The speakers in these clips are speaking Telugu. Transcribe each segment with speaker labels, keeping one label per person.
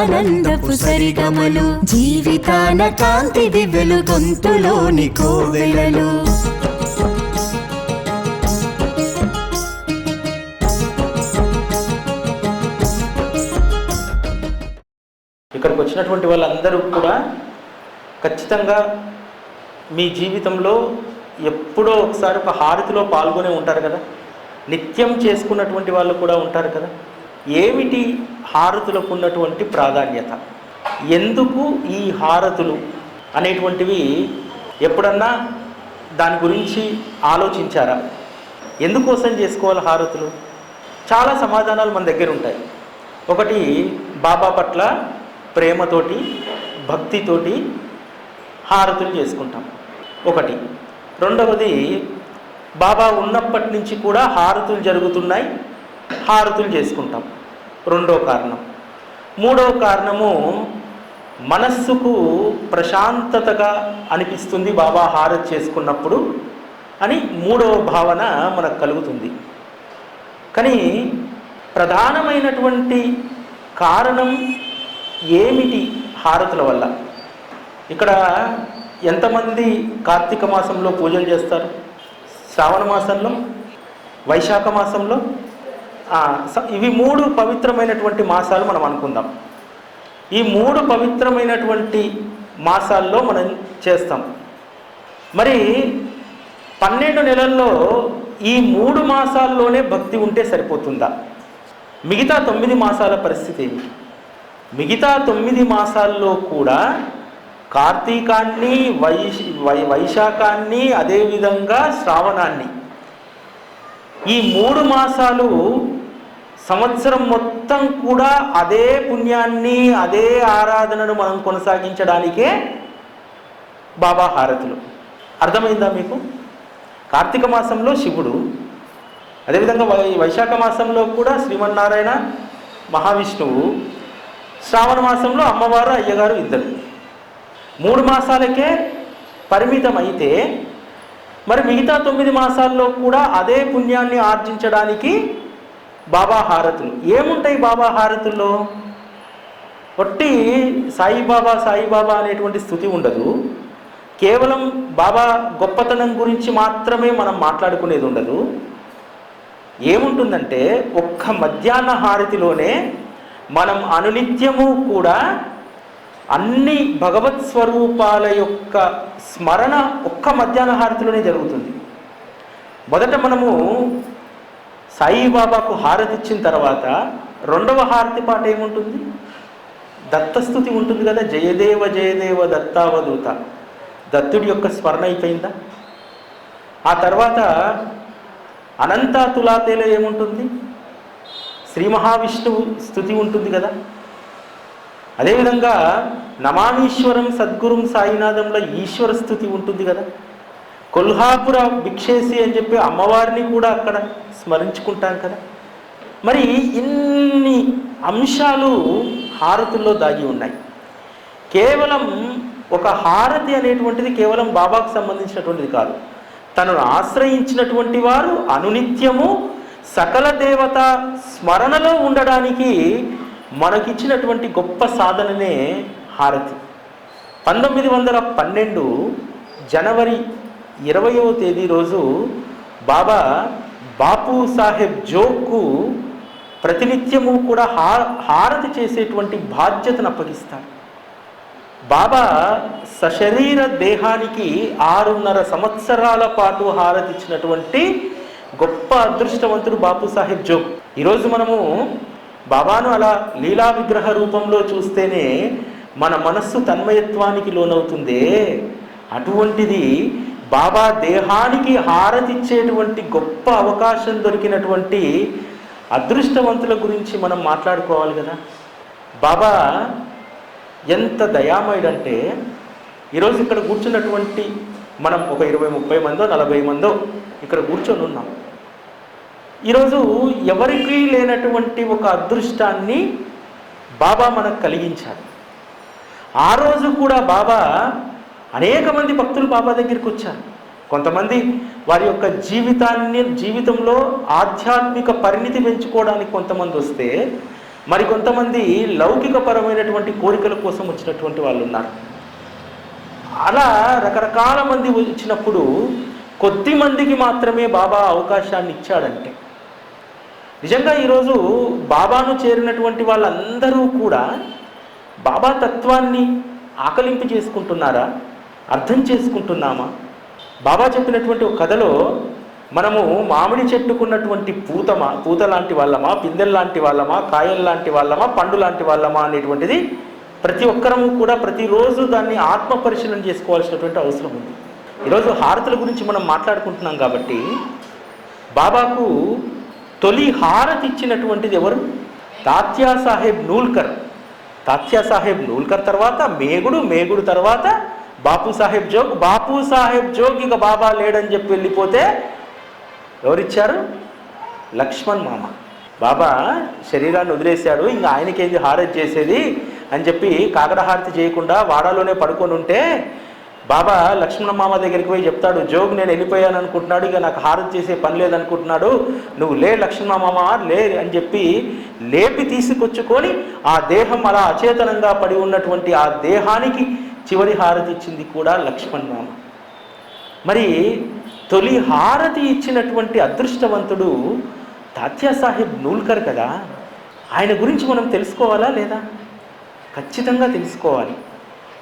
Speaker 1: ఆనందపు సరిగమలు. జీవితాన కాంతి దివ్యలు గొంతులోని కోవెలలు.
Speaker 2: ఇక్కడికి వచ్చినటువంటి వాళ్ళందరూ కూడా ఖచ్చితంగా మీ జీవితంలో ఎప్పుడో ఒకసారి ఒక హారతిలో పాల్గొనే ఉంటారు కదా. నిత్యం చేసుకున్నటువంటి వాళ్ళు కూడా ఉంటారు కదా. ఏమిటి హారతులకు ఉన్నటువంటి ప్రాధాన్యత? ఎందుకు ఈ హారతులు అనేటువంటివి ఎప్పుడన్నా దాని గురించి ఆలోచించారా? ఎందుకోసం చేసుకోవాలి హారతులు? చాలా సమాధానాలు మన దగ్గర ఉంటాయి. ఒకటి బాబా పట్ల ప్రేమతోటి భక్తితోటి హారతులు చేసుకుంటాం. ఒకటి. రెండవది బాబా ఉన్నప్పటి నుంచి కూడా హారతులు జరుగుతున్నాయి. హారతులు చేసుకుంటాం. రెండో కారణం. మూడో కారణము మనస్సుకు ప్రశాంతతగా అనిపిస్తుంది బాబా హారతి చేసుకున్నప్పుడు అని మూడవ భావన మనకు కలుగుతుంది. కానీ ప్రధానమైనటువంటి కారణం ఏమిటి హారతుల వల్ల? ఇక్కడ ఎంతమంది కార్తీక మాసంలో పూజలు చేస్తారు? శ్రావణ మాసంలో? వైశాఖ మాసంలో? ఇవి మూడు పవిత్రమైనటువంటి మాసాలు మనం అనుకుందాం. ఈ మూడు పవిత్రమైనటువంటి మాసాల్లో మనం చేస్తాం. మరి పన్నెండు నెలల్లో ఈ మూడు మాసాల్లోనే భక్తి ఉంటే సరిపోతుందా? మిగతా తొమ్మిది మాసాల పరిస్థితి ఏమి? మిగతా తొమ్మిది మాసాల్లో కూడా కార్తీకాన్ని వైశ వై వైశాఖాన్ని అదేవిధంగా శ్రావణాన్ని ఈ మూడు మాసాలు సంవత్సరం మొత్తం కూడా అదే పుణ్యాన్ని అదే ఆరాధనను మనం కొనసాగించడానికే బాబా హారతులు. అర్థమైందా మీకు? కార్తీక మాసంలో శివుడు అదేవిధంగా వై వైశాఖ మాసంలో కూడా శ్రీమన్నారాయణ మహావిష్ణువు శ్రావణ మాసంలో అమ్మవారు అయ్యగారు ఇద్దరు. మూడు మాసాలకే పరిమితమైతే మరి మిగతా తొమ్మిది మాసాల్లో కూడా అదే పుణ్యాన్ని ఆర్జించడానికి బాబా హారతులు ఏముంటాయి బాబా హారతుల్లో ఒట్టి సాయిబాబా సాయిబాబా అనేటువంటి స్థుతి ఉండదు. కేవలం బాబా గొప్పతనం గురించి మాత్రమే మనం మాట్లాడుకునేది ఉండదు. ఏముంటుందంటే ఒక్క మధ్యాహ్న హారతిలోనే మనం అనునిత్యము కూడా అన్ని భగవత్ స్వరూపాల యొక్క స్మరణ ఒక్క మధ్యాహ్న హారతిలోనే జరుగుతుంది. మొదట మనము సాయిబాబాకు హారతి ఇచ్చిన తర్వాత రెండవ హారతి పాట ఏముంటుంది? దత్తస్థుతి ఉంటుంది కదా జయదేవ జయదేవ దత్తావధూత. దత్తుడి యొక్క స్మరణ అయిపోయిందా? ఆ తర్వాత అనంత తులాతేలో ఏముంటుంది? శ్రీ మహావిష్ణువు స్థుతి ఉంటుంది కదా. అదేవిధంగా నమామీశ్వరం సద్గురుం సాయినాథంలో ఈశ్వర స్థుతి ఉంటుంది కదా. కొల్హాపుర భిక్షేసి అని చెప్పి అమ్మవారిని కూడా అక్కడ స్మరించుకుంటాం కదా. మరి ఇన్ని అంశాలు హారతుల్లో దాగి ఉన్నాయి. కేవలం ఒక హారతి అనేటువంటిది కేవలం బాబాకు సంబంధించినటువంటిది కాదు. తనను ఆశ్రయించినటువంటి వారు అనునిత్యము సకల దేవత స్మరణలో ఉండడానికి మనకిచ్చినటువంటి గొప్ప సాధననే హారతి. పంతొమ్మిది వందల పన్నెండు జనవరి ఇరవయవ తేదీ రోజు బాబా బాపు సాహెబ్ జోక్కు ప్రతినిత్యము కూడా హారతి చేసేటువంటి బాధ్యతను అప్పగిస్తారు. బాబా సశరీర దేహానికి ఆరున్నర సంవత్సరాల పాటు హారతి ఇచ్చినటువంటి గొప్ప అదృష్టవంతుడు బాపు సాహెబ్ జోగ్. ఈరోజు మనము బాబాను అలా లీలా విగ్రహ రూపంలో చూస్తేనే మన మనస్సు తన్మయత్వానికి లోనవుతుందే. అటువంటిది బాబా దేహానికి హారతిచ్చేటువంటి గొప్ప అవకాశం దొరికినటువంటి అదృష్టవంతుల గురించి మనం మాట్లాడుకోవాలి కదా. బాబా ఎంత దయామయుడంటే ఈరోజు ఇక్కడ కూర్చున్నటువంటి మనం ఒక ఇరవై ముప్పై మందో నలభై మందో ఇక్కడ కూర్చొని ఉన్నాం. ఈరోజు ఎవరికీ లేనటువంటి ఒక అదృష్టాన్ని బాబా మనకు కలిగించాడు. ఆ రోజు కూడా బాబా అనేక మంది భక్తులు బాబా దగ్గరికి వచ్చారు. కొంతమంది వారి యొక్క జీవితాన్ని జీవితంలో ఆధ్యాత్మిక పరిణితి పెంచుకోవడానికి కొంతమంది వస్తే మరి కొంతమంది లౌకికపరమైనటువంటి కోరికల కోసం వచ్చినటువంటి వాళ్ళు ఉన్నారు. అలా రకరకాల మంది వచ్చినప్పుడు కొద్ది మందికి మాత్రమే బాబా అవకాశాన్ని ఇచ్చాడంటే. నిజంగా ఈరోజు బాబాను చేరినటువంటి వాళ్ళందరూ కూడా బాబా తత్వాన్ని ఆకలింపు చేసుకుంటున్నారా అర్థం చేసుకుంటున్నామా? బాబా చెప్పినటువంటి ఒక కథలో మనము మామిడి చెట్టుకున్నటువంటి పూతమా పూత లాంటి వాళ్ళమా పిందెల లాంటి వాళ్ళమా కాయల లాంటి వాళ్ళమా పండు లాంటి వాళ్ళమా అనేటువంటిది ప్రతి ఒక్కరము కూడా ప్రతిరోజు దాన్ని ఆత్మ పరిశీలన చేసుకోవాల్సినటువంటి అవసరం ఉంది. ఈరోజు హారతుల గురించి మనం మాట్లాడుకుంటున్నాం కాబట్టి బాబాకు తొలి హారతి ఇచ్చినటువంటిది ఎవరు? తాత్యా సాహెబ్ నూల్కర్. తాత్యా సాహెబ్ నూల్కర్ తర్వాత మేగుడు మేగుడు తర్వాత బాపు సాహెబ్ జోగ్ బాపు సాహెబ్ జోగ్ ఇక బాబా లేడని చెప్పి వెళ్ళిపోతే ఎవరిచ్చారు? లక్ష్మణ్ మామ. బాబా శరీరాన్ని వదిలేశాడు ఇంకా ఆయనకేంది హారతి చేసేది అని చెప్పి కాకడ హారతి చేయకుండా వాడాలోనే పడుకొని ఉంటే బాబా లక్ష్మణ మామ దగ్గరికి పోయి చెప్తాడు జోగ్ నేను వెళ్ళిపోయాను అనుకుంటున్నాడు ఇక నాకు హారతి చేసే పని లేదనుకుంటున్నాడు నువ్వు లే లక్ష్మణ మామ లే అని చెప్పి లేపి తీసుకొచ్చుకొని ఆ దేహం అలా అచేతనంగా పడి ఉన్నటువంటి ఆ దేహానికి చివరి హారతి ఇచ్చింది కూడా లక్ష్మణ్ మరి తొలి హారతి ఇచ్చినటువంటి అదృష్టవంతుడు తాత్యా సాహెబ్ నూల్కర్ కదా? ఆయన గురించి మనం తెలుసుకోవాలా లేదా? ఖచ్చితంగా తెలుసుకోవాలి.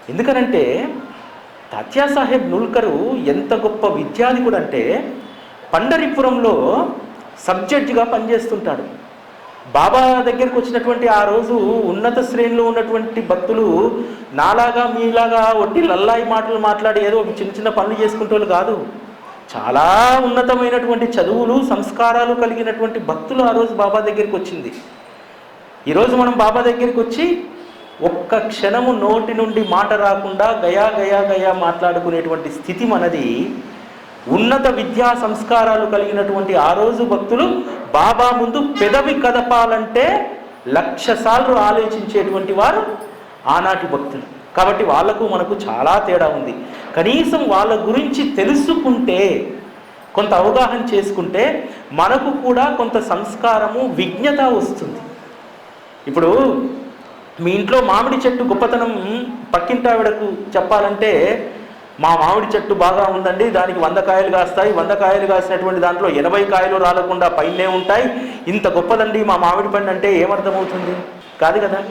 Speaker 2: ఎందుకనంటే తాత్యా సాహెబ్ నూల్కరు ఎంత గొప్ప విద్యాధికుడు అంటే పండరిపురంలో సబ్జెక్టుగా పనిచేస్తుంటాడు. బాబా దగ్గరికి వచ్చినటువంటి ఆ రోజు ఉన్నత శ్రేణిలో ఉన్నటువంటి భక్తులు నాలాగా మీలాగా ఒట్టి లల్లాయి మాటలు మాట్లాడి ఏదో ఒక చిన్న చిన్న పనులు చేసుకుంటూ కాదు. చాలా ఉన్నతమైనటువంటి చదువులు సంస్కారాలు కలిగినటువంటి భక్తులు ఆ రోజు బాబా దగ్గరికి వచ్చింది. ఈరోజు మనం బాబా దగ్గరికి వచ్చి ఒక్క క్షణము నోటి నుండి మాట రాకుండా గయా గయా గయా మాట్లాడుకునేటువంటి స్థితి మనది. ఉన్నత విద్యా సంస్కారాలు కలిగినటువంటి ఆ రోజు భక్తులు బాబా ముందు పెదవి కదపాలంటే లక్ష సార్లు ఆలోచించేటువంటి వారు ఆనాటి భక్తులు. కాబట్టి వాళ్ళకు మనకు చాలా తేడా ఉంది. కనీసం వాళ్ళ గురించి తెలుసుకుంటే కొంత అవగాహన చేసుకుంటే మనకు కూడా కొంత సంస్కారము విజ్ఞత వస్తుంది. ఇప్పుడు మీ ఇంట్లో మామిడి చెట్టు గొప్పతనం పక్కింటావిడకు చెప్పాలంటే మా మామిడి చెట్టు బాగా ఉందండి దానికి వంద కాయలు కాస్తాయి. వంద కాయలు కాసినటువంటి దాంట్లో ఎనభై కాయలు రాలకుండా పైనే ఉంటాయి. ఇంత గొప్పదండి మా మామిడి పండు అంటే ఏమర్థమవుతుంది? కాదు కదా?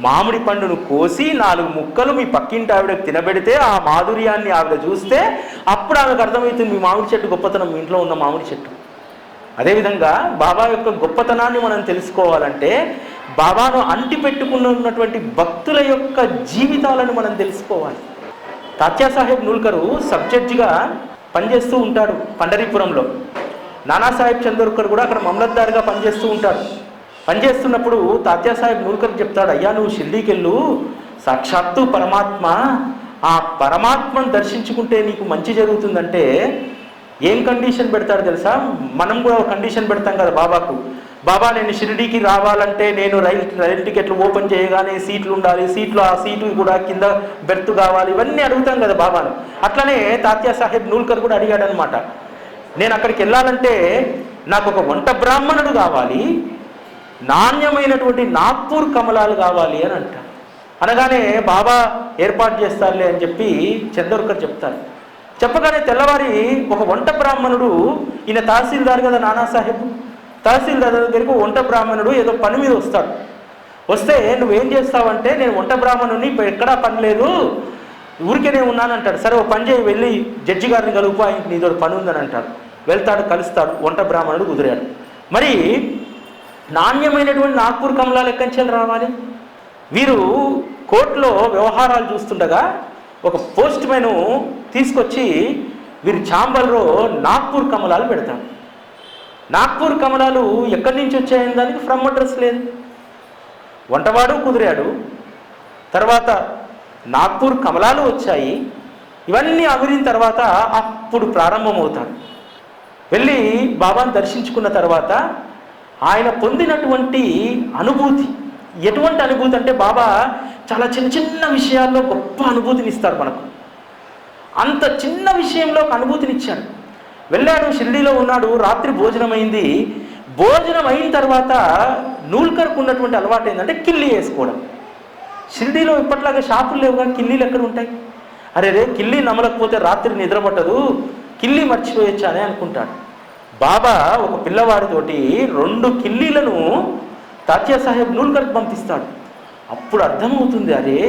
Speaker 2: మామిడి పండును కోసి నాలుగు ముక్కలు మీ పక్కింటి ఆవిడకు తినబెడితే ఆ మాధుర్యాన్ని ఆవిడ చూస్తే అప్పుడు ఆమెకు అర్థమవుతుంది మీ మామిడి చెట్టు గొప్పతనం మీ ఇంట్లో ఉన్న మామిడి చెట్టు. అదేవిధంగా బాబా యొక్క గొప్పతనాన్ని మనం తెలుసుకోవాలంటే బాబాను అంటి భక్తుల యొక్క జీవితాలను మనం తెలుసుకోవాలి. తాత్యా సాహెబ్ నూల్కరు సబ్జెక్ట్గా పనిచేస్తూ ఉంటాడు పండరీపురంలో. నానాసాహెబ్ చందోర్కర్ కూడా అక్కడ మమలద్దారుగా పనిచేస్తూ ఉంటాడు. పనిచేస్తున్నప్పుడు తాత్యాసాహెబ్ నూల్కర్ చెప్తాడు అయ్యా నువ్వు షిర్డీకి వెళ్ళు సాక్షాత్తు పరమాత్మ. ఆ పరమాత్మను దర్శించుకుంటే నీకు మంచి జరుగుతుందంటే ఏం కండిషన్ పెడతాడు తెలుసా? మనం కూడా ఒక కండిషన్ పెడతాం కదా బాబాకు. బాబా నేను షిరిడీకి రావాలంటే నేను రైల్ రైలు టికెట్లు ఓపెన్ చేయగానే సీట్లు ఉండాలి సీట్లు ఆ సీట్లు కూడా కింద బెర్త్ కావాలి ఇవన్నీ అడుగుతాం కదా బాబాను. అట్లనే తాత్యా సాహెబ్ నూల్కర్ కూడా అడిగాడు అనమాట నేను అక్కడికి వెళ్ళాలంటే నాకు ఒక వంట బ్రాహ్మణుడు కావాలి నాణ్యమైనటువంటి నాగ్పూర్ కమలాలు కావాలి అని అంట. అనగానే బాబా ఏర్పాటు చేస్తారులే అని చెప్పి చందోర్కర్ చెప్తారు. చెప్పగానే తెల్లవారి ఒక వంట బ్రాహ్మణుడు ఈయన తహసీల్దార్ కదా నానాసాహెబ్ తహసీల్దార్ దగ్గరికి వంట బ్రాహ్మణుడు ఏదో పని మీద వస్తాడు. వస్తే నువ్వేం చేస్తావంటే నేను వంట బ్రాహ్మణుని ఇప్పుడు ఎక్కడా పని లేదు ఊరికేనే ఉన్నానంటాడు సరే ఓ పని చేయి వెళ్ళి జడ్జి గారిని కలుపు ఆయనకి నీతో పని ఉందని అంటాడు. వెళ్తాడు కలుస్తాడు వంట బ్రాహ్మణుడు కుదిరాడు. మరి నాణ్యమైనటువంటి నాగ్పూర్ కమలాలు ఎక్కంచెలు రావాలి? వీరు కోర్టులో వ్యవహారాలు చూస్తుండగా ఒక పోస్ట్ మెను తీసుకొచ్చి వీరి ఛాంబర్లో నాగ్పూర్ కమలాలు పెడతాడు నాగ్పూర్ కమలాలు ఎక్కడి నుంచి వచ్చాయని దానికి ఫ్రమ్ అడ్రస్ లేదు. వంటవాడు కుదిరాడు. తర్వాత నాగ్పూర్ కమలాలు వచ్చాయి. ఇవన్నీ అవిరిన తర్వాత అప్పుడు ప్రారంభమవుతాడు. వెళ్ళి బాబాను దర్శించుకున్న తర్వాత ఆయన పొందినటువంటి అనుభూతి ఎటువంటి అనుభూతి అంటే బాబా చాలా చిన్న చిన్న విషయాల్లో గొప్ప అనుభూతిని ఇస్తారు మనకు. అంత చిన్న విషయంలో ఒక అనుభూతినిచ్చాడు. వెళ్ళాడు షిరిడీలో ఉన్నాడు రాత్రి భోజనం అయింది భోజనం అయిన తర్వాత నూల్కర్కు ఉన్నటువంటి అలవాటు ఏంటంటే కిల్లి వేసుకోవడం. షిరిడీలో ఇప్పట్లాగా షాపులు లేవుగా కిల్లీలు ఎక్కడ ఉంటాయి? అరే రే కిల్లి నమలకపోతే రాత్రి నిద్రపట్టదు కిల్లి మర్చిపోయొచ్చా అని అనుకుంటాడు. బాబా ఒక పిల్లవాడితోటి రెండు కిల్లీలను తాత్యా సాహెబ్ నూల్కర్కి పంపిస్తాడు. అప్పుడు అర్థమవుతుంది అరే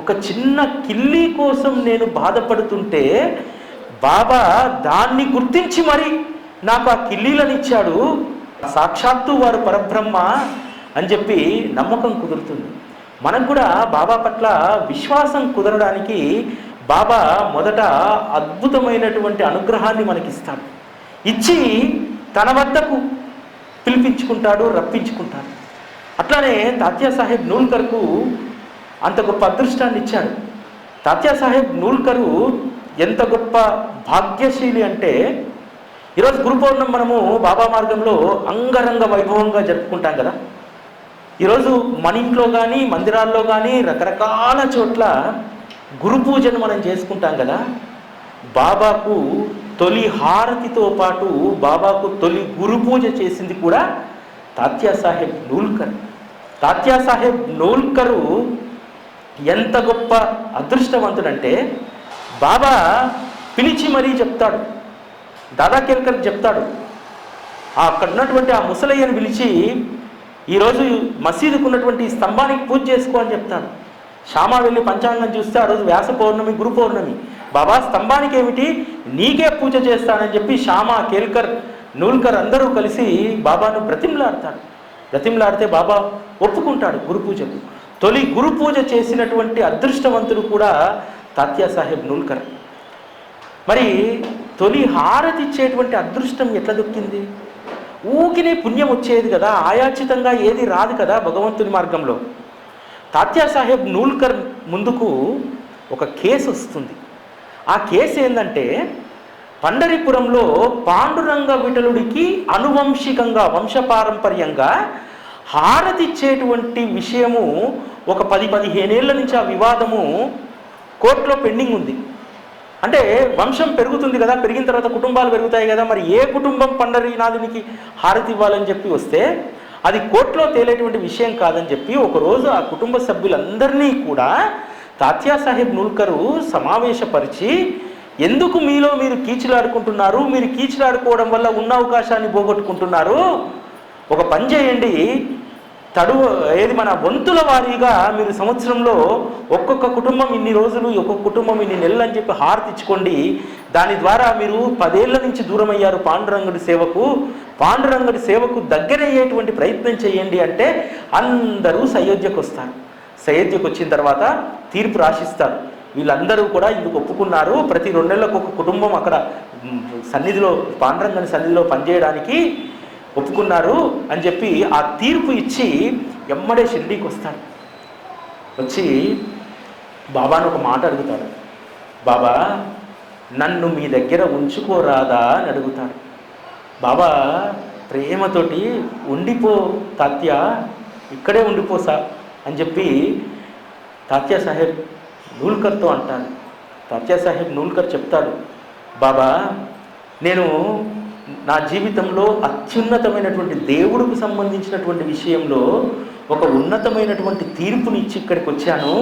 Speaker 2: ఒక చిన్న కిల్లి కోసం నేను బాధపడుతుంటే బాబా దాన్ని గుర్తించి మరి నాకు ఆ కిల్లీలను ఇచ్చాడు. సాక్షాత్తు వారు పరబ్రహ్మ అని చెప్పి నమ్మకం కుదురుతుంది. మనం కూడా బాబా పట్ల విశ్వాసం కుదరడానికి బాబా మొదట అద్భుతమైనటువంటి అనుగ్రహాన్ని మనకిస్తాడు. ఇచ్చి తన వద్దకు పిలిపించుకుంటాడు రప్పించుకుంటాడు. అట్లానే తాత్యా సాహెబ్ నూల్కర్కు అంత గొప్ప అదృష్టాన్ని ఇచ్చాడు తాత్యా సాహెబ్ నూల్కరు ఎంత గొప్ప భాగ్యశీలి అంటే ఈరోజు గురు పౌర్ణం మనము బాబా మార్గంలో అంగరంగ వైభవంగా జరుపుకుంటాం కదా. ఈరోజు మన ఇంట్లో కానీ మందిరాల్లో కానీ రకరకాల చోట్ల గురు పూజను మనం చేసుకుంటాం కదా. బాబాకు తొలి హారతితో పాటు బాబాకు తొలి గురు పూజ చేసింది కూడా తాత్యాసాహెబ్ నూల్కర్. తాత్యా సాహెబ్ నూల్కరు ఎంత గొప్ప అదృష్టవంతుడంటే బాబా పిలిచి మరీ చెప్తాడు. దాదా కేల్కర్ చెప్తాడు. అక్కడ ఉన్నటువంటి ఆ ముసలయ్యను పిలిచి ఈరోజు మసీదుకు ఉన్నటువంటి స్తంభానికి పూజ చేసుకో అని చెప్తాడు. శ్యామ వెళ్ళి పంచాంగం చూస్తే ఆ రోజు వ్యాస పౌర్ణమి గురు పౌర్ణమి. బాబా స్తంభానికి ఏమిటి? నీకే పూజ చేస్తానని చెప్పి శ్యామ కేల్కర్ నూల్కర్ అందరూ కలిసి బాబాను బ్రతిమలాడతాడు బ్రతిమలాడితే బాబా ఒప్పుకుంటాడు గురు పూజకు. తొలి గురు పూజ చేసినటువంటి అదృష్టవంతుడు కూడా తాత్యా సాహెబ్ నూల్కర్. మరి తొలి హారతి ఇచ్చేటువంటి అదృష్టం ఎట్లా దొక్కింది? ఊకినే పుణ్యం వచ్చేది కదా ఆయాచితంగా ఏది రాదు కదా భగవంతుని మార్గంలో. తాత్యా సాహెబ్ నూల్కర్ ముందుకు ఒక కేసు వస్తుంది. ఆ కేసు ఏంటంటే పండరిపురంలో పాండురంగ విఠలుడికి అనువంశికంగా వంశపారంపర్యంగా హారతి ఇచ్చేటువంటి విషయము ఒక పది పదిహేనేళ్ళ నుంచి ఆ వివాదము కోర్టులో పెండింగ్ ఉంది. అంటే వంశం పెరుగుతుంది కదా పెరిగిన తర్వాత కుటుంబాలు పెరుగుతాయి కదా మరి ఏ కుటుంబం పండరీనాథునికి హారతి ఇవ్వాలని చెప్పి వస్తే అది కోర్టులో తేలేటువంటి విషయం కాదని చెప్పి ఒకరోజు ఆ కుటుంబ సభ్యులందరినీ కూడా తాత్యా సాహెబ్ నూల్కరు సమావేశపరిచి ఎందుకు మీలో మీరు కీచులాడుకుంటున్నారు? మీరు కీచులాడుకోవడం వల్ల ఉన్న అవకాశాన్ని పోగొట్టుకుంటున్నారు? ఒక పని చేయండి తడువు ఏది మన వంతుల వారీగా మీరు సంవత్సరంలో ఒక్కొక్క కుటుంబం ఇన్ని రోజులు ఒక్కొక్క కుటుంబం ఇన్ని నెలలు అని చెప్పి హారతిచ్చుకోండి దాని ద్వారా మీరు పదేళ్ళ నుంచి దూరమయ్యారు పాండురంగుడి సేవకు. పాండురంగుడి సేవకు దగ్గరయ్యేటువంటి ప్రయత్నం చేయండి అంటే అందరూ సయోధ్యకు వస్తారు సయోధ్యకు వచ్చిన తర్వాత తీర్పు రాసిస్తారు. వీళ్ళందరూ కూడా ఇందుకు ఒప్పుకున్నారు. ప్రతి రెండు నెలలకు ఒక కుటుంబం అక్కడ సన్నిధిలో పాండురంగని సన్నిధిలో పనిచేయడానికి ఒప్పుకున్నారు అని చెప్పి ఆ తీర్పు ఇచ్చి ఎమ్మడే షిరిడీకి వస్తాడు. వచ్చి బాబాను ఒక మాట అడుగుతాడు. బాబా నన్ను మీ దగ్గర ఉంచుకోరాదా అని అడుగుతాడు. బాబా ప్రేమతోటి ఉండిపో తాత్య ఇక్కడే ఉండిపోసా అని చెప్పి తాత్యా సాహెబ్ నూల్కర్తో అంటాను తాత్యా సాహెబ్ నూల్కర్ చెప్తాడు బాబా నేను నా జీవితంలో అత్యున్నతమైనటువంటి దేవుడికి సంబంధించినటువంటి విషయంలో ఒక ఉన్నతమైనటువంటి తీర్పుని ఇచ్చి ఇక్కడికి వచ్చాను.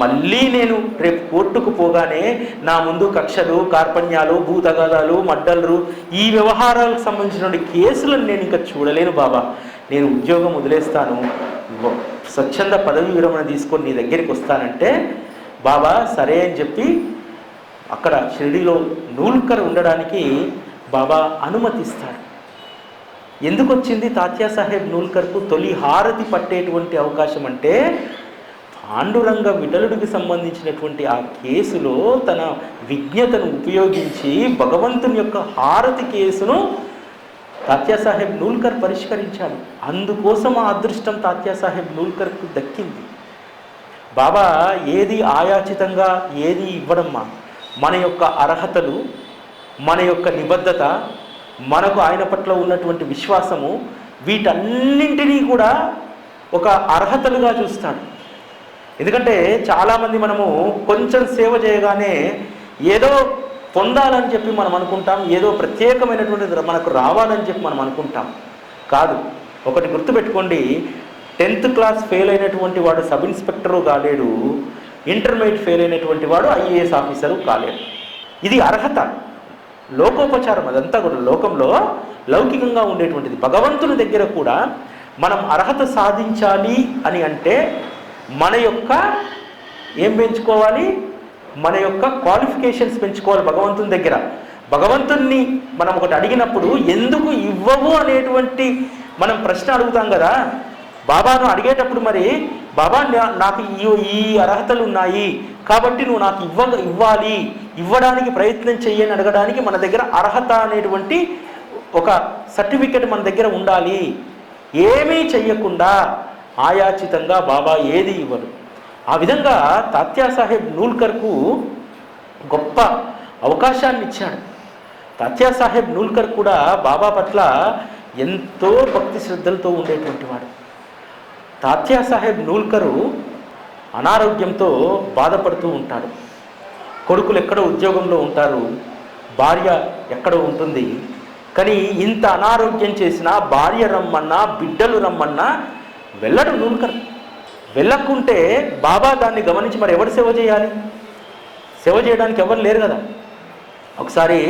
Speaker 2: మళ్ళీ నేను రేపు కోర్టుకు పోగానే నా ముందు కక్షలు కార్పణ్యాలు భూతగాదాలు మడ్డలు ఈ వ్యవహారాలకు సంబంధించినటువంటి కేసులను నేను ఇంకా చూడలేను బాబా. నేను ఉద్యోగం వదిలేస్తాను. స్వచ్ఛంద పదవి విరమణ తీసుకొని నీ దగ్గరికి వస్తానంటే బాబా సరే అని చెప్పి అక్కడ షిరిడీలో నూల్కర్ ఉండడానికి బాబా అనుమతిస్తాడు ఎందుకు వచ్చింది తాత్యా సాహెబ్ నూల్కర్కు తొలి హారతి పట్టేటువంటి అవకాశం అంటే పాండురంగ విఠలుడికి సంబంధించినటువంటి ఆ కేసులో తన విజ్ఞతను ఉపయోగించి భగవంతుని యొక్క హారతి కేసును తాత్యా సాహెబ్ నూల్కర్ పరిష్కరించాడు. అందుకోసం ఆ అదృష్టం తాత్యా సాహెబ్ నూల్కర్కు దక్కింది. బాబా ఏది ఆయాచితంగా ఏది ఇవ్వడమ్మా? మన యొక్క అర్హతలు మన యొక్క నిబద్ధత మనకు ఆయన పట్ల ఉన్నటువంటి విశ్వాసము వీటన్నింటినీ కూడా ఒక అర్హతలుగా చూస్తాడు. ఎందుకంటే చాలామంది మనము కొంచెం సేవ చేయగానే ఏదో పొందాలని చెప్పి మనం అనుకుంటాం ఏదో ప్రత్యేకమైనటువంటిది మనకు రావాలని చెప్పి మనం అనుకుంటాం. కాదు ఒకటి గుర్తుపెట్టుకోండి టెన్త్ క్లాస్ ఫెయిల్ అయినటువంటి వాడు సబ్ ఇన్స్పెక్టరు కాలేడు ఇంటర్మీడియట్ ఫెయిల్ అయినటువంటి వాడు ఐఏఎస్ ఆఫీసరు కాలేడు. ఇది అర్హత. లోకోపచారం అదంతా కూడా లోకంలో లౌకికంగా ఉండేటువంటిది. భగవంతుని దగ్గర కూడా మనం అర్హత సాధించాలి అని అంటే మన యొక్క ఏం పెంచుకోవాలి? మన యొక్క క్వాలిఫికేషన్స్ పెంచుకోవాలి భగవంతుని దగ్గర. భగవంతుణ్ణి మనం ఒకటి అడిగినప్పుడు ఎందుకు ఇవ్వవు అనేటువంటి మనం ప్రశ్న అడుగుతాం కదా? బాబాను అడిగేటప్పుడు మరి బాబా నా- నాకు ఈ ఈ అర్హతలు ఉన్నాయి. కాబట్టి నువ్వు నాకు ఇవ్వ ఇవ్వాలి. ఇవ్వడానికి ప్రయత్నం చెయ్యని అడగడానికి మన దగ్గర అర్హత అనేటువంటి ఒక సర్టిఫికెట్ మన దగ్గర ఉండాలి. ఏమీ చెయ్యకుండా ఆయాచితంగా బాబా ఏది ఇవ్వరు. ఆ విధంగా తాత్యా సాహెబ్ నూల్కర్కు గొప్ప అవకాశాన్ని ఇచ్చాడు. తాత్యా సాహెబ్ నూల్కర్ కూడా బాబా పట్ల ఎంతో భక్తి శ్రద్ధలతో ఉండేటువంటి వాడు. తాత్యా సాహెబ్ నూల్కరు అనారోగ్యంతో బాధపడుతూ ఉంటాడు కొడుకులు ఎక్కడో ఉద్యోగంలో ఉంటారు భార్య ఎక్కడో ఉంటుంది. కానీ ఇంత అనారోగ్యం చేసినా భార్య రమ్మన్నా బిడ్డలు రమ్మన్నా వెళ్ళడు నూల్కర్. వెళ్ళకుంటే బాబా దాన్ని గమనించి మరి ఎవరు సేవ చేయాలి? సేవ చేయడానికి ఎవరు లేరు కదా. ఒకసారి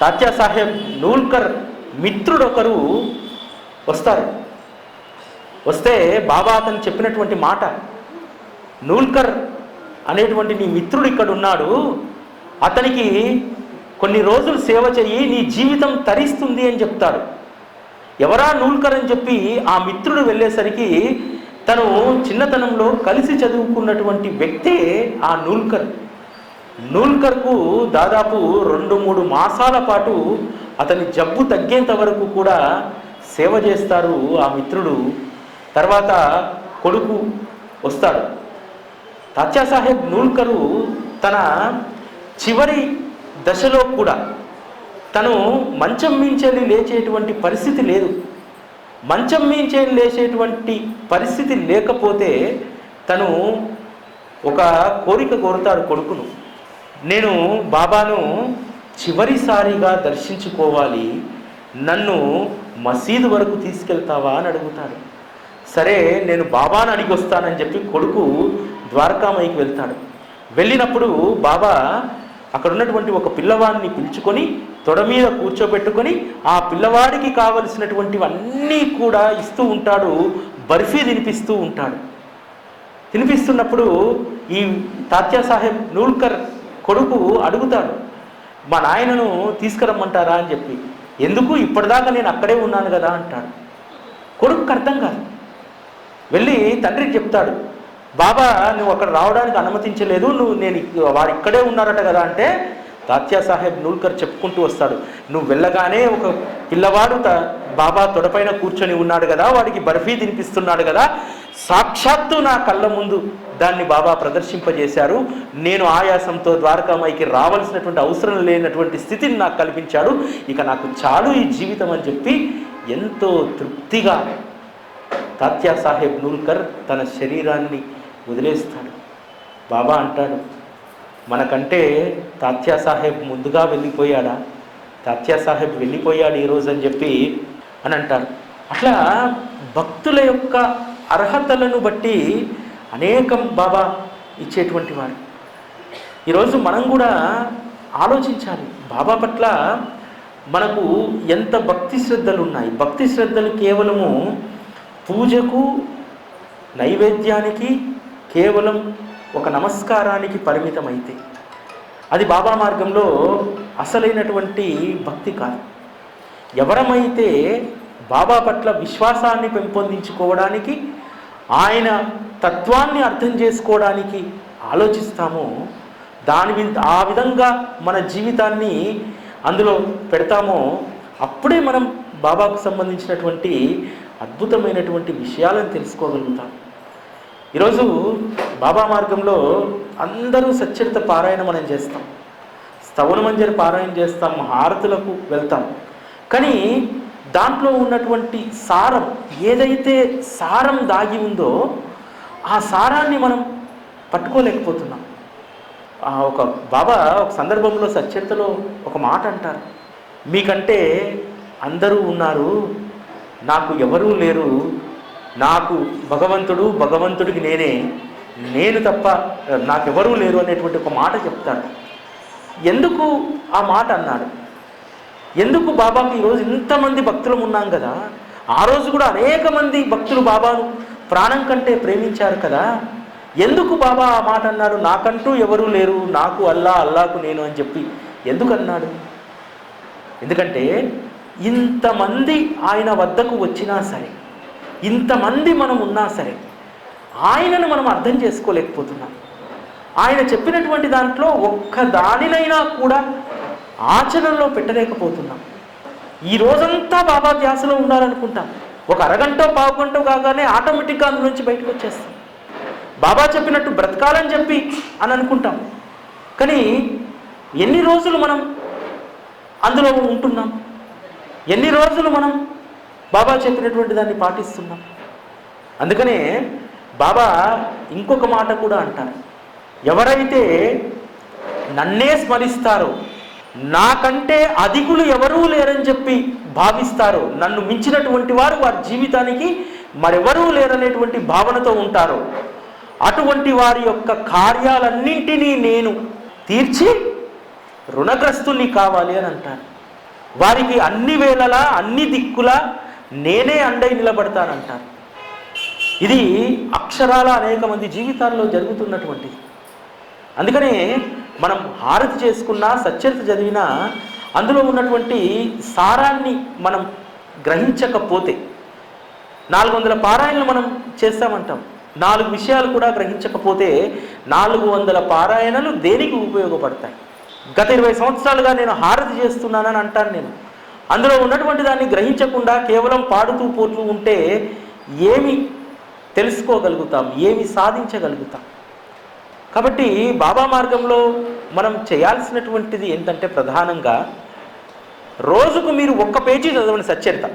Speaker 2: తాత్యా సాహెబ్ నూల్కర్ మిత్రుడు ఒకరు వస్తారు. వస్తే బాబా అతను చెప్పినటువంటి మాట నూల్కర్ అనేటువంటి నీ మిత్రుడు ఇక్కడ ఉన్నాడు అతనికి కొన్ని రోజులు సేవ చెయ్యి నీ జీవితం తరిస్తుంది అని చెప్తాడు. ఎవరా నూల్కర్ అని చెప్పి ఆ మిత్రుడు వెళ్ళేసరికి తను చిన్నతనంలో కలిసి చదువుకున్నటువంటి వ్యక్తే ఆ నూల్కర్. నూల్కర్కు దాదాపు రెండు మూడు మాసాల పాటు అతని జబ్బు తగ్గేంత వరకు కూడా సేవ చేస్తారు ఆ మిత్రుడు. తర్వాత కొడుకు వస్తాడు. తాత్యా సాహెబ్ నూల్కరు తన చివరి దశలో కూడా తను మంచం మించెల్లి లేచేటువంటి పరిస్థితి లేదు. మంచం మించెల్లి లేచేటువంటి పరిస్థితి లేకపోతే తను ఒక కోరిక కోరుతాడు కొడుకును. నేను బాబాను చివరిసారిగా దర్శించుకోవాలి. నన్ను మసీదు వరకు తీసుకెళ్తావా అని అడుగుతాడు. సరే నేను బాబాను అడిగి వస్తానని చెప్పి కొడుకు ద్వారకామయ్యకి వెళ్తాడు. వెళ్ళినప్పుడు బాబా అక్కడ ఉన్నటువంటి ఒక పిల్లవాడిని పిలుచుకొని తొడ మీద కూర్చోబెట్టుకొని ఆ పిల్లవాడికి కావలసినటువంటివన్నీ కూడా ఇస్తూ ఉంటాడు బర్ఫీ తినిపిస్తూ ఉంటాడు. తినిపిస్తున్నప్పుడు ఈ తాత్యా సాహెబ్ నూల్కర్ కొడుకు అడుగుతాడు మా నాయనను తీసుకురమ్మంటారా? అని చెప్పి. ఎందుకు? ఇప్పటిదాకా నేను అక్కడే ఉన్నాను కదా అంటాడు. కొడుకు అర్థం కాదు. వెళ్ళి తండ్రికి చెప్తాడు బాబా నువ్వు అక్కడ రావడానికి అనుమతించలేదు నువ్వు నేను వారు ఇక్కడే ఉన్నారట కదా అంటే తాత్యా సాహెబ్ నూల్కర్ చెప్పుకుంటూ వస్తాడు నువ్వు వెళ్ళగానే ఒక పిల్లవాడు త బాబా తొడపైన కూర్చొని ఉన్నాడు కదా వాడికి బర్ఫీ తినిపిస్తున్నాడు కదా సాక్షాత్తు నా కళ్ళ ముందు దాన్ని బాబా ప్రదర్శింపజేశారు. నేను ఆయాసంతో ద్వారకామాయికి రావాల్సినటువంటి అవసరం లేనటువంటి స్థితిని నాకు కల్పించాడు. ఇక నాకు చాలు ఈ జీవితం అని చెప్పి ఎంతో తృప్తిగా తాత్యా సాహెబ్ నూల్కర్ తన శరీరాన్ని వదిలేస్తాడు. బాబా అంటాడు మనకంటే తాత్యా సాహెబ్ ముందుగా వెళ్ళిపోయాడా? తాత్యా సాహెబ్ వెళ్ళిపోయాడు ఈరోజు అని చెప్పి అని అంటారు అట్లా భక్తుల యొక్క అర్హతలను బట్టి అనేకం బాబా ఇచ్చేటువంటి వాడు ఈరోజు మనం కూడా ఆలోచించాలి. బాబా పట్ల మనకు ఎంత భక్తి శ్రద్ధలు ఉన్నాయి భక్తి శ్రద్ధలు కేవలము పూజకు నైవేద్యానికి కేవలం ఒక నమస్కారానికి పరిమితమైతే అది బాబా మార్గంలో అసలైనటువంటి భక్తి కాదు. ఎవరమైతే బాబా పట్ల విశ్వాసాన్ని పెంపొందించుకోవడానికి ఆయన తత్వాన్ని అర్థం చేసుకోవడానికి ఆలోచిస్తామో దాని ఆ విధంగా మన జీవితాన్ని అందులో పెడతామో అప్పుడే మనం బాబాకు సంబంధించినటువంటి అద్భుతమైనటువంటి విషయాలను తెలుసుకోగలుగుతాం. ఈరోజు బాబా మార్గంలో అందరూ సచ్చరిత పారాయణ మనం చేస్తాం. స్తవన మంజరి పారాయణ చేస్తాం హారతులకు వెళ్తాం. కానీ దాంట్లో ఉన్నటువంటి సారం ఏదైతే సారం దాగి ఉందో ఆ సారాన్ని మనం పట్టుకోలేకపోతున్నాం. ఆ ఒక బాబా ఒక సందర్భంలో సచ్చరితలో ఒక మాట అంటారు. మీకంటే అందరూ ఉన్నారు నాకు ఎవరూ లేరు. నాకు భగవంతుడు భగవంతుడికి నేనే. నేను తప్ప నాకెవరూ లేరు అనేటువంటి ఒక మాట చెప్తాడు. ఎందుకు ఆ మాట అన్నాడు? ఎందుకు బాబాకి ఈరోజు ఇంతమంది భక్తులు ఉన్నాం కదా? ఆ రోజు కూడా అనేక మంది భక్తులు బాబాను ప్రాణం కంటే ప్రేమించారు కదా? ఎందుకు బాబా ఆ మాట అన్నాడు? నాకంటూ ఎవరూ లేరు. నాకు అల్లా అల్లాకు నేను అని చెప్పి ఎందుకు అన్నాడు? ఎందుకంటే ఇంతమంది ఆయన వద్దకు వచ్చినా సరే ఇంతమంది మనం ఉన్నా సరే ఆయనను మనం అర్థం చేసుకోలేకపోతున్నాం. ఆయన చెప్పినటువంటి దాంట్లో ఒక్క దానినైనా కూడా ఆచరణలో పెట్టలేకపోతున్నాం. ఈ రోజంతా బాబా ధ్యాసలో ఉండాలనుకుంటాం ఒక అరగంట పావుగంట కాగానే ఆటోమేటిక్గా అందులో నుంచి బయటకు వచ్చేస్తాం. బాబా చెప్పినట్టు బ్రతకాలని చెప్పి అని అనుకుంటాం. కానీ ఎన్ని రోజులు మనం అందులో ఉంటున్నాం? ఎన్ని రోజులు మనం బాబా చెప్పినటువంటి దాన్ని పాటిస్తున్నాం? అందుకనే బాబా ఇంకొక మాట కూడా అంటారు. ఎవరైతే నన్నే స్మరిస్తారో నాకంటే అధికులు ఎవరూ లేరని చెప్పి భావిస్తారో నన్ను మించినటువంటి వారు వారి జీవితానికి మరెవరూ లేరనేటువంటి భావనతో ఉంటారో అటువంటి వారి యొక్క కార్యాలన్నింటినీ నేను తీర్చి రుణగ్రస్తుల్ని కావాలి అని అంటారు. వారికి అన్ని వేళలా అన్ని దిక్కులా నేనే అండై నిలబడతానంటారు. ఇది అక్షరాల అనేక మంది జీవితాల్లో జరుగుతున్నటువంటిది. అందుకనే మనం హారతి చేసుకున్నా సచ్చరిత చదివినా అందులో ఉన్నటువంటి సారాన్ని మనం గ్రహించకపోతే నాలుగు వందల పారాయణలు మనం చేస్తామంటాం. నాలుగు విషయాలు కూడా గ్రహించకపోతే నాలుగు వందల పారాయణలు దేనికి ఉపయోగపడతాయి? గత ఇరవై సంవత్సరాలుగా నేను హారతి చేస్తున్నానని అంటాను నేను. అందులో ఉన్నటువంటి దాన్ని గ్రహించకుండా కేవలం పాడుతూ పోతూ ఉంటే ఏమి తెలుసుకోగలుగుతాం ఏమి సాధించగలుగుతాం? కాబట్టి బాబా మార్గంలో మనం చేయాల్సినటువంటిది ఏంటంటే ప్రధానంగా రోజుకు మీరు ఒక్క పేజీ చదవండి సచ్చరిత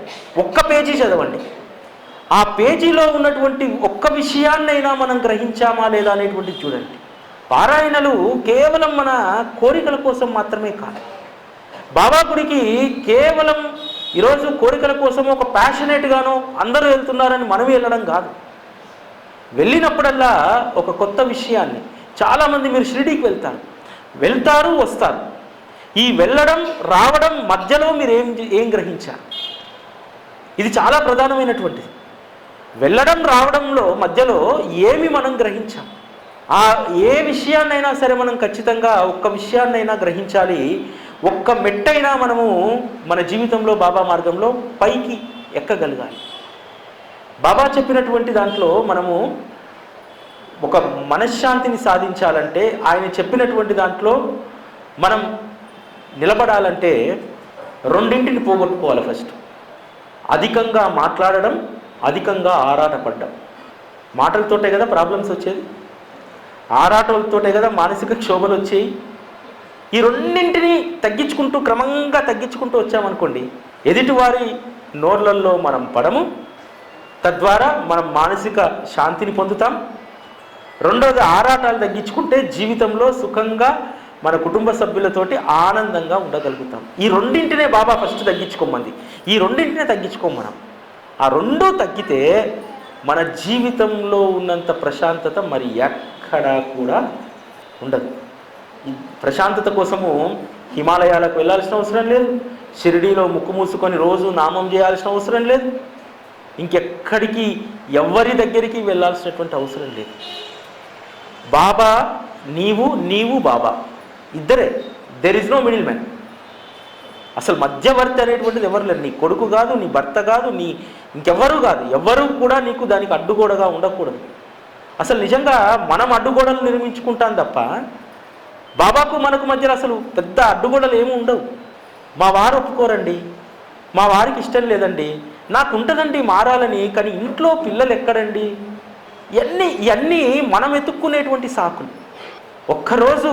Speaker 2: ఒక్క పేజీ చదవండి. ఆ పేజీలో ఉన్నటువంటి ఒక్క విషయాన్నైనా మనం గ్రహించామా లేదా అనేటువంటిది చూడండి. పారాయణలు కేవలం మన కోరికల కోసం మాత్రమే కాదు. బాబా గుడికి కేవలం ఈరోజు కోరికల కోసం ఒక ప్యాషనేట్గానో అందరూ వెళ్తున్నారని మనం వెళ్ళడం కాదు. వెళ్ళినప్పుడల్లా ఒక కొత్త విషయాన్ని చాలామంది మీరు షిరిడీకి వెళ్తారు. వెళ్తారు వస్తారు. ఈ వెళ్ళడం రావడం మధ్యలో మీరు ఏం ఏం గ్రహించారు? ఇది చాలా ప్రధానమైనటువంటిది. వెళ్ళడం రావడంలో మధ్యలో ఏమి మనం గ్రహించాం? ఆ ఏ విషయాన్నైనా సరే మనం ఖచ్చితంగా ఒక్క విషయాన్నైనా గ్రహించాలి. ఒక్క మెట్టైనా మనము మన జీవితంలో బాబా మార్గంలో పైకి ఎక్కగలగాలి. బాబా చెప్పినటువంటి దాంట్లో మనము ఒక మనశ్శాంతిని సాధించాలంటే ఆయన చెప్పినటువంటి దాంట్లో మనం నిలబడాలంటే రెండింటిని పోగొట్టుకోవాలి ఫస్ట్. అధికంగా మాట్లాడడం అధికంగా ఆరాటపడ్డం. మాటలతోటే కదా ప్రాబ్లమ్స్ వచ్చేది? ఆరాటలతోటే కదా మానసిక క్షోభలు వచ్చాయి. ఈ రెండింటిని తగ్గించుకుంటూ క్రమంగా తగ్గించుకుంటూ వచ్చామనుకోండి ఎదుటివారి నోర్లల్లో మనం పడము తద్వారా మనం మానసిక శాంతిని పొందుతాం. రెండవది ఆరాటాలు తగ్గించుకుంటే జీవితంలో సుఖంగా మన కుటుంబ సభ్యులతోటి ఆనందంగా ఉండగలుగుతాం. ఈ రెండింటినే బాబా ఫస్ట్ తగ్గించుకోమంది. ఈ రెండింటినే తగ్గించుకోం మనం. ఆ రెండో తగ్గితే మన జీవితంలో ఉన్నంత ప్రశాంతత మరి ఎక్కడా కూడా ఉండదు. ప్రశాంతత కోసము హిమాలయాలకు వెళ్ళాల్సిన అవసరం లేదు. షిరిడీలో ముక్కు మూసుకొని రోజు నామం చేయాల్సిన అవసరం లేదు. ఇంకెక్కడికి ఎవరి దగ్గరికి వెళ్ళాల్సినటువంటి అవసరం లేదు. బాబా నీవు నీవు బాబా. ఇద్దరే. There is no middle man అసలు మధ్యవర్తి అనేటువంటిది ఎవరు లేరు. నీ కొడుకు కాదు నీ భర్త కాదు నీ ఇంకెవ్వరూ కాదు. ఎవ్వరూ కూడా నీకు దానికి అడ్డుగోడగా ఉండకూడదు. అసలు నిజంగా మనం అడ్డుగోడలు నిర్మించుకుంటాం తప్ప బాబాకు మనకు మధ్యలో అసలు పెద్ద అడ్డుగోడలు ఏమి ఉండవు. మా వారు ఒప్పుకోరండి. మా వారికి ఇష్టం లేదండి. నాకు ఉంటుందండి మారాలని కానీ ఇంట్లో పిల్లలు ఎక్కడండి? ఇవన్నీ ఇవన్నీ మనం వెతుక్కునేటువంటి సాకులు. ఒక్కరోజు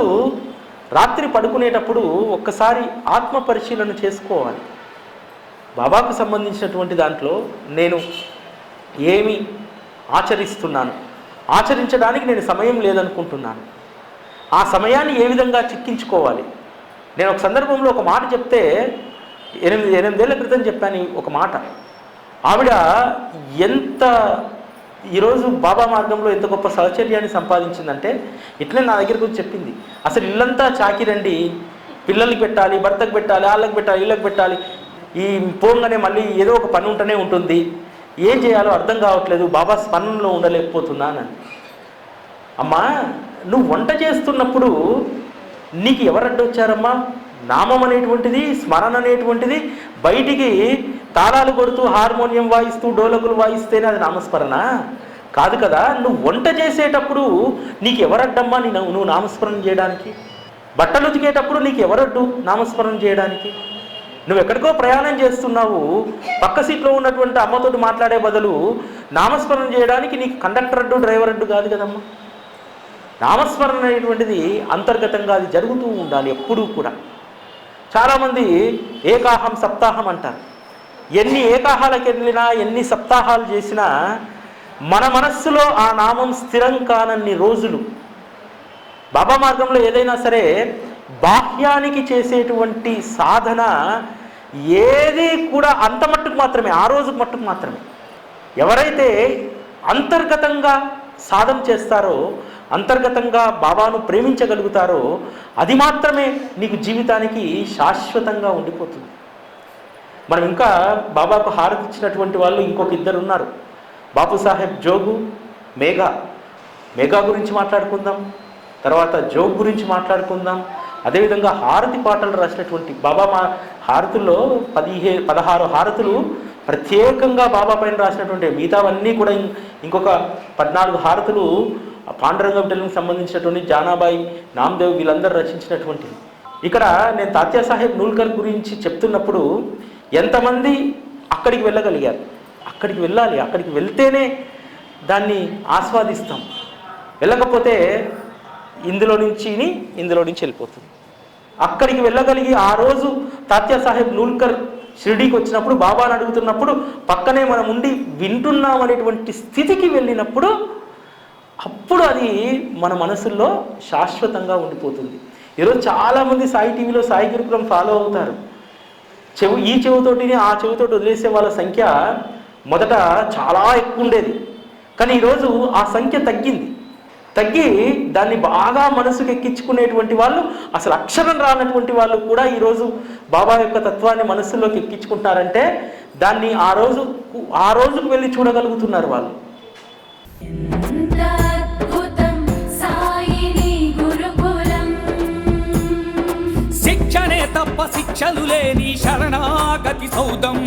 Speaker 2: రాత్రి పడుకునేటప్పుడు ఒక్కసారి ఆత్మ పరిశీలన చేసుకోవాలి. బాబాకు సంబంధించినటువంటి దాంట్లో నేను ఏమి ఆచరిస్తున్నాను. ఆచరించడానికి నేను సమయం లేదనుకుంటున్నాను. ఆ సమయాన్ని ఏ విధంగా చిక్కించుకోవాలి? నేను ఒక సందర్భంలో ఒక మాట చెప్తే ఎనిమిది ఎనిమిదేళ్ళ క్రితం చెప్పాను ఒక మాట. ఆవిడ ఎంత ఈరోజు బాబా మార్గంలో ఎంత గొప్ప సహచర్యాన్ని సంపాదించిందంటే ఇట్లే నా దగ్గరకు వచ్చి చెప్పింది. అసలు ఇల్లంతా చాకిరండి. పిల్లలకి పెట్టాలి భర్తకు పెట్టాలి వాళ్ళకి పెట్టాలి వీళ్ళకి పెట్టాలి. ఈ పోగానే మళ్ళీ ఏదో ఒక పని ఉంటూనే ఉంటుంది. ఏం చేయాలో అర్థం కావట్లేదు బాబా స్మరణలో ఉండలేకపోతున్నాను అని అమ్మా నువ్వు వంట చేస్తున్నప్పుడు నీకు ఎవరు అడ్డొచ్చారమ్మా నామం అనేటువంటిది స్మరణ అనేటువంటిది బయటికి తాళాలు కొడుతూ హార్మోనియం వాయిస్తూ డోలకులు వాయిస్తేనే అది నామస్మరణ. కాదు కదా నువ్వు వంట చేసేటప్పుడు నీకు ఎవరడ్డమ్మా నీ నువ్వు నామస్మరణ చేయడానికి? బట్టలు ఉతికేటప్పుడు నీకు ఎవరడ్డు నామస్మరణ చేయడానికి? నువ్వు ఎక్కడికో ప్రయాణం చేస్తున్నావు. పక్క సీట్లో ఉన్నటువంటి అమ్మతోటి మాట్లాడే బదులు నామస్మరణ చేయడానికి నీకు కండక్టర్ అడ్డు డ్రైవర్ అడ్డు కాదు కదమ్మా. నామస్మరణ అనేటువంటిది అంతర్గతంగా అది జరుగుతూ ఉండాలి ఎప్పుడూ కూడా. చాలామంది ఏకాహం సప్తాహం అంటారు. ఎన్ని ఏకాహాలకు వెళ్ళినా ఎన్ని సప్తాహాలు చేసినా మన మనస్సులో ఆ నామం స్థిరం కానన్ని రోజులు. బాబా మార్గంలో ఏదైనా సరే బాహ్యానికి చేసేటువంటి సాధన ఏది కూడా అంత మట్టుకు మాత్రమే ఆ రోజు మట్టుకు మాత్రమే. ఎవరైతే అంతర్గతంగా సాధన చేస్తారో అంతర్గతంగా బాబాను ప్రేమించగలుగుతారో అది మాత్రమే నీకు జీవితానికి శాశ్వతంగా ఉండిపోతుంది. మనం ఇంకా బాబాకు హారతి ఇచ్చినటువంటి వాళ్ళు ఇంకొక ఇద్దరు ఉన్నారు. బాపు సాహెబ్ జోగు మేఘా. మేఘా గురించి మాట్లాడుకుందాం. తర్వాత జోగ్ గురించి మాట్లాడుకుందాం. అదేవిధంగా హారతి పాటలు రాసినటువంటి బాబా మా హారతుల్లో పదిహే పదహారు హారతులు ప్రత్యేకంగా బాబా పైన రాసినటువంటి మిగతావన్నీ కూడా ఇంకొక పద్నాలుగు హారతులు పాండురంగ బిడ్డలకు సంబంధించినటువంటి జానాబాయి నామదేవ్ వీళ్ళందరూ రచించినటువంటివి ఇక్కడ నేను తాత్యా సాహెబ్ నూల్కర్ గురించి చెప్తున్నప్పుడు ఎంతమంది అక్కడికి వెళ్ళగలిగారు? అక్కడికి వెళ్ళాలి అక్కడికి వెళ్తేనే దాన్ని ఆస్వాదిస్తాం. వెళ్ళకపోతే ఇందులో నుంచి ఇందులో నుంచి వెళ్ళిపోతుంది. అక్కడికి వెళ్ళగలిగి ఆ రోజు తాత్యా సాహెబ్ నూల్కర్ షిరిడీకి వచ్చినప్పుడు బాబాను అడుగుతున్నప్పుడు పక్కనే మనం ఉండి వింటున్నాం అనేటువంటి స్థితికి వెళ్ళినప్పుడు అప్పుడు అది మన మనసుల్లో శాశ్వతంగా ఉండిపోతుంది. ఈరోజు చాలామంది సాయి టీవీలో సాయి గురుకులం ఫాలో అవుతారు. చెవు ఈ చెవుతోటిని ఆ చెవితోటి వదిలేసే వాళ్ళ సంఖ్య మొదట చాలా ఎక్కువ ఉండేది. కానీ ఈరోజు ఆ సంఖ్య తగ్గింది. తగ్గి దాన్ని బాగా మనసుకు ఎక్కించుకునేటువంటి వాళ్ళు అసలు అక్షరం రానటువంటి వాళ్ళు కూడా ఈరోజు బాబా యొక్క తత్వాన్ని మనసులోకి ఎక్కించుకుంటారంటే దాన్ని ఆ రోజు ఆ రోజుకు వెళ్ళి చూడగలుగుతున్నారు వాళ్ళు.
Speaker 3: శిక్షణే తప్ప శిక్షలు లేని శరణాగతి సౌదం.